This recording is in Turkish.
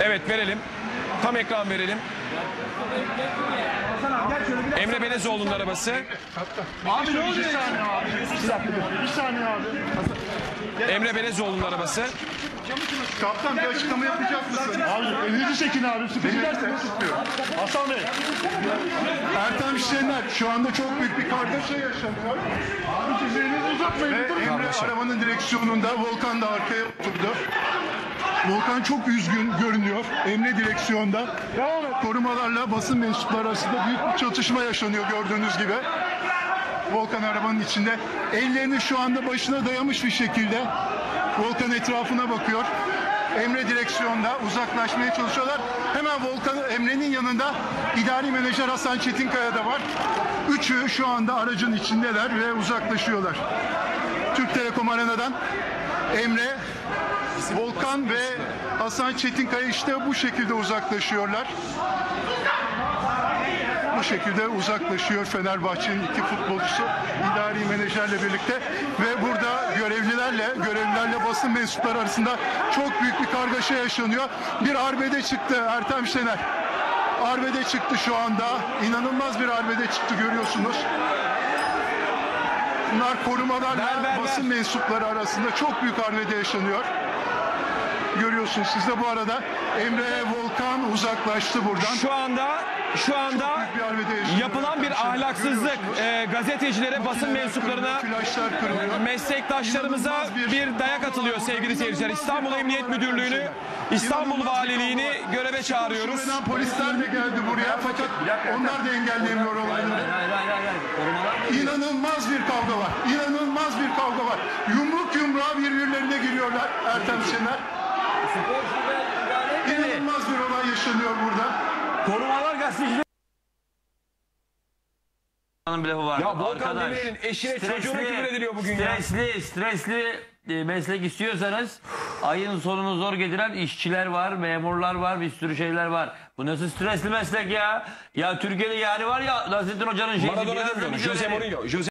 Evet verelim. Tam ekran verelim. Emre Belezoğlu'nun arabası. Abi ne oluyor ya? Bir saniye abi. Emre Belezoğlu'nun arabası. Kaptan bir açıklama yapacak mısın? Abi elinizi çekin abi. Sıkıntı derse Hasan Bey. Ertem Şener şu anda çok büyük bir kargaşa yaşanıyor. Abi elinizi uzatmayın. Ve Emre arabanın direksiyonunda Volkan da arkaya oturdu. Volkan çok üzgün görünüyor. Emre direksiyonda. Korumalarla basın mensupları arasında büyük bir çatışma yaşanıyor gördüğünüz gibi. Volkan arabanın içinde. Ellerini şu anda başına dayamış bir şekilde. Volkan etrafına bakıyor. Emre direksiyonda uzaklaşmaya çalışıyorlar. Hemen Volkan Emre'nin yanında idari menajer Hasan Çetinkaya da var. Üçü şu anda aracın içindeler ve uzaklaşıyorlar. Türk Telekom Arena'dan Emre, Volkan ve Hasan Çetinkaya işte bu şekilde uzaklaşıyorlar. Bu şekilde uzaklaşıyor Fenerbahçe'nin iki futbolcusu idari menajerle birlikte ve burada görevlilerle görevlilerle basın mensupları arasında çok büyük bir kargaşa yaşanıyor. Bir arbede çıktı Ertem Şener. Arbede çıktı şu anda. İnanılmaz bir arbede çıktı görüyorsunuz. Bunlar korumalarla Ver, ver, basın mensupları arasında çok büyük arbede yaşanıyor. Görüyorsunuz siz de bu arada Emre Volkan uzaklaştı buradan. Şu anda şu anda bir yapılan bir ahlaksızlık e, gazetecilere, basın mensuplarına, flaşlar kırılıyor. meslektaşlarımıza bir- bir dayak atılıyor sevgili seyirciler. İstanbul Emniyet Müdürlüğü'nü. İstanbul Valiliğini göreve çağırıyoruz. Şubeden polisler de geldi buraya fakat onlar da engelleyemiyor olayları. İnanılmaz bir kavga var. İnanılmaz bir kavga var. Yumruk yumruğa birbirlerine giriyorlar Ertem Şener. İnanılmaz bir olay yaşanıyor burada. Korumalar gazeteciler. Hanım bir lafı var. Ya Volkan Arkadaş, Demirel'in eşine çocuğuna küfür ediliyor bugün ya. Stresli, stresli e, meslek istiyorsanız ayın sonunu zor getiren işçiler var, memurlar var, bir sürü şeyler var. Bu nasıl stresli meslek ya? Ya Türkiye'de yani var ya Nasrettin Hoca'nın şeysi. Maradona demiyorum. Jose. Mourinho. Jose